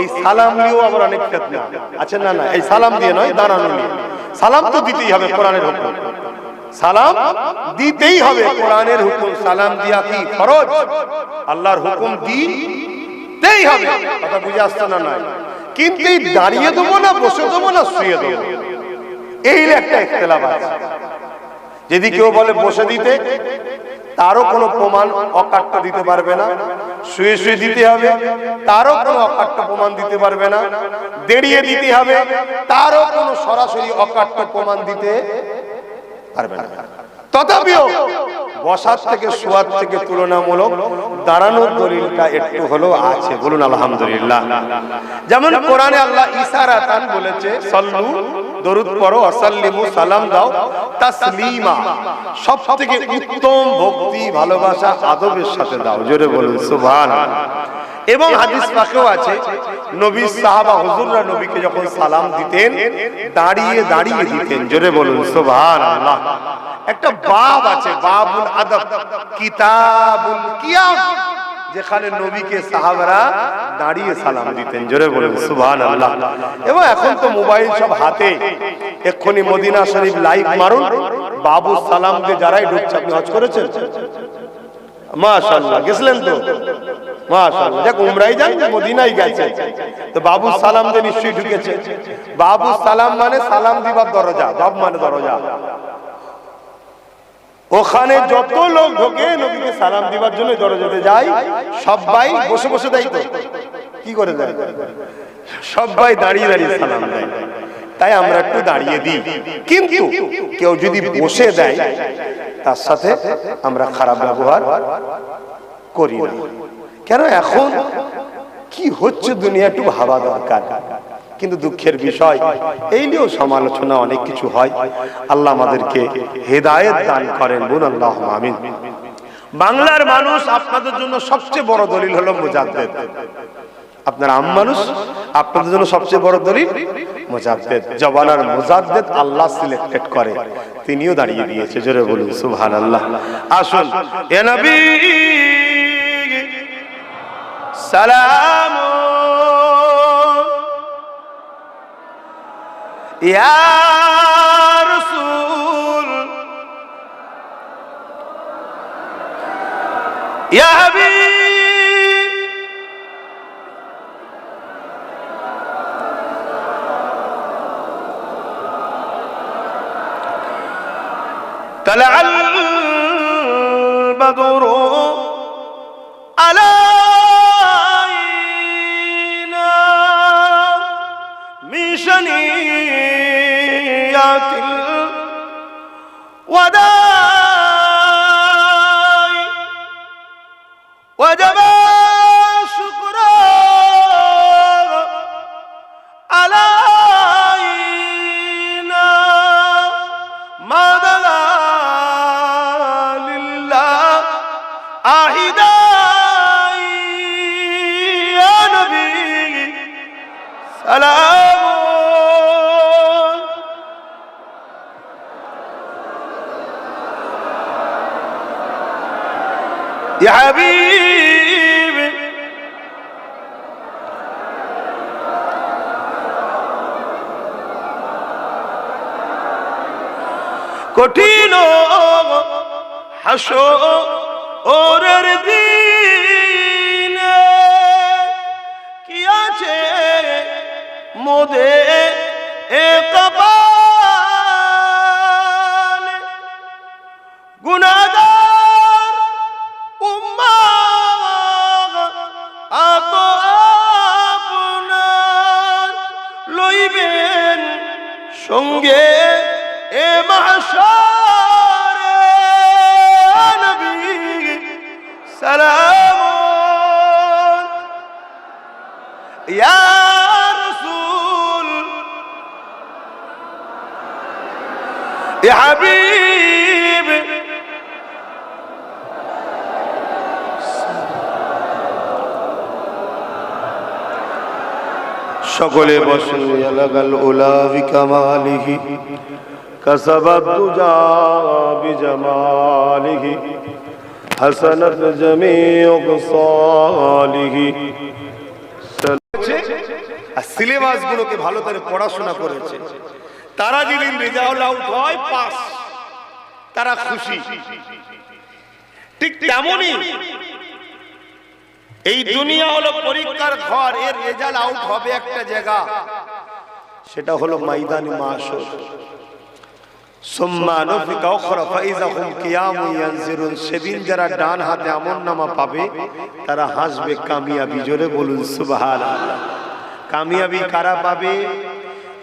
এই সালাম নিয়েও আমার অনেক ফেতনা। আছে না না, এই সালাম দিয়ে নয়, দাঁড়ানো নিয়ে। সালাম তো দিতেই হবে কোরআনের হুকুম। সালাম দিতেই হবে কোরআনের হুকুম। সালাম দিয়া কি ফরজ? আল্লাহর হুকুম দিতেই হবে। কথা বুঝে আসছে না নয় কিন্তু দাঁড়িয়ে দেবো না, বসে দেবো না, শুয়ে দেবো। এই একটা ইখতলাফ আছে। যদি কেউ বলে বসে দিতে, তারও কোনো প্রমাণ অকাট্য দিতে পারবে না। শুয়ে শুয়ে দিতে হবে। তারও কোনো অকাট্য প্রমাণ দিতে পারবে না। দেড়িয়ে দিতে হবে। তারও কোনো সরাসরি অকাট্য প্রমাণ দিতে পারবে না। তথাপিও বসার থেকে শোয়ার থেকে তুলনামূলক দাঁড়ানোর দলিলটা একটু হলেও আছে। বলুন, আলহামদুলিল্লাহ। যেমন কোরআনে আল্লাহ ইসারাতান বলেছে, সল্লু, দরুদ পড়ো, অসাল্লিমু, সালাম দাও, তাসলিমা। সব থেকে উত্তম ভক্তি, ভালোবাসা, আদবের সাথে দাও। জোরে বলুন, সুবহানাল্লাহ। এবং হাদিস পাকেও আছে, নবী, সাহাবা, হুজুররা নবীকে যখন সালাম দিতেন, দাঁড়িয়ে দাঁড়িয়ে দিতেন। জোরে বলুন, সুবহানাল্লাহ। একটা বাব আছে, বাবুল আদব, কিতাবুল কিয়াম, যেখানে নবীকে সাহাবারা দাঁড়িয়ে সালাম দিতেন। জোরে বলুন, সুবহানাল্লাহ। এবং এখন তো মোবাইল সব হাতে। এক্ষুনি মদিনা শরীফ লাইভ মারুন। বাবু সালাম দিয়ে যারাই ঢুকছে, আপনি হজ করেছেন? মাশাআল্লাহ, গেছিলেন তো? মাশাআল্লাহ দেখ উমরাই যান, মদিনাই গেছে। তো বাবু সালাম দিয়ে নিশ্চয়ই ঢুকেছে। বাবু সালাম মানে সালাম দিবার দরজা, বাব মানে দরজা। ওখানে যত লোক ঢোকে নবীকে সালাম দিবার জন্য দরজাতে যায় সবাই বসে বসে দেয় কি করে দেয়? সবাই দাঁড়িয়ে দাঁড়িয়ে সালাম দেয়। তাই আমরা একটু দাঁড়িয়ে দিই। কিন্তু কেউ যদি বসে দেয়, তার সাথে আমরা খারাপ ব্যবহার করি কেন এখন কি হচ্ছে দুনিয়া একটু ভাবা দরকার? কিন্তু দুঃখের বিষয়। এই নিয়েও সমালোচনা অনেক কিছু হয়। আল্লাহ আমাদেরকে হেদায়েত দান করেন। বোন আল্লাহ আমিন। বাংলার মানুষ আপনাদের জন্য সবচেয়ে বড় দলিল হলো মুজাদ্দেদ। আপনার আম মানুষ আপনাদের জন্য সবচেয়ে বড় দলিল মুজাদ্দেদ। জবানার মুজাদ্দেদ আল্লাহ সিলেক্টেড করে। তিনিও দাঁড়িয়ে দিয়েছে। জোরে বলুন, সুবহানাল্লাহ। আসুন, এ নবী, সালাম يا رسول. يا حبيب. طلع البدر على علينا من شنين الوداع وجب يا حبيبي কঠিন হাসো ওরের দিনে কি আছে মোদে এ সঙ্গে এ মাহশারে নবী সালাম ইয়া রাসূল ইয়া হাবিব সকলে বসে। এলাকাল ওলাভি কামালিহি কসবত দুজা বিজমালিহি হাসানত জমিউ কসালিহি আর সিলেবাসগুলোকে ভালো করে পড়াশোনা করেছে। তারা যেদিন রেজাল্ট আউট হয় পাস। তারা খুশি। ঠিক তেমনই এই দুনিয়া হলো পরীক্ষার ঘর, এর রেজাল্ট আউট হবে একটা জায়গা। সেটা হলো ময়দানি মাসর পাবে, তারা হাসবে কামিয়াবি। জোরে বলুন কামিয়াবি কারা পাবে?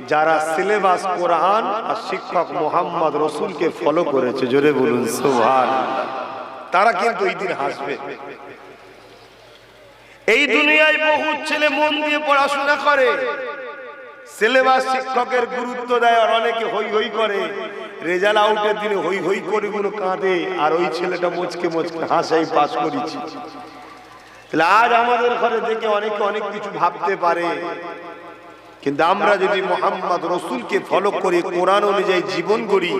যারা সিলেবাস কোরআন আর শিক্ষক মোহাম্মদ রসুলকে ফলো করেছে। জোরে বলুন, সুবহানাল্লাহ। তারা কিন্তু এই দিন হাসবে। এই দুনিয়ায় বহু ছেলে মন দিয়ে পড়াশোনা করে। সিলেবাস শিক্ষকের গুরুত্ব দেয় আর অনেকে হই হই করে। রেজাল্ট আউটের দিনে হই হই করে গুলো কাঁদে আর ওই ছেলেটা মুচকে মুচকে হাসাই পাশ করেছি। তাহলে আজ আমাদের ঘরে দেখে অনেকে অনেক কিছু ভাবতে পারে। কিন্তু আমরা যদি মোহাম্মদ রসুলকে ফলো করে, কোরআন অনুযায়ী জীবন গড়ি,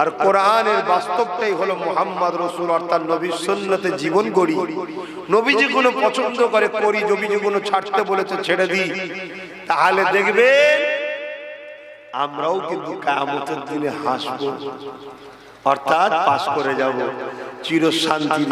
আর কোরআনের বাস্তবটাই হলো মোহাম্মদ রসুল, অর্থাৎ নবীর সন্ন্যতে জীবন গড়ি। নবী যে কোনো পছন্দ করে, করি, নবী যে কোনো ছাড়তে বলেছে, ছেড়ে দিই। তাহলে দেখবেন, আমরাও কিন্তু কামতের দিনে হাসবো, অর্থাৎ পাশ করে যাব চির শান্তির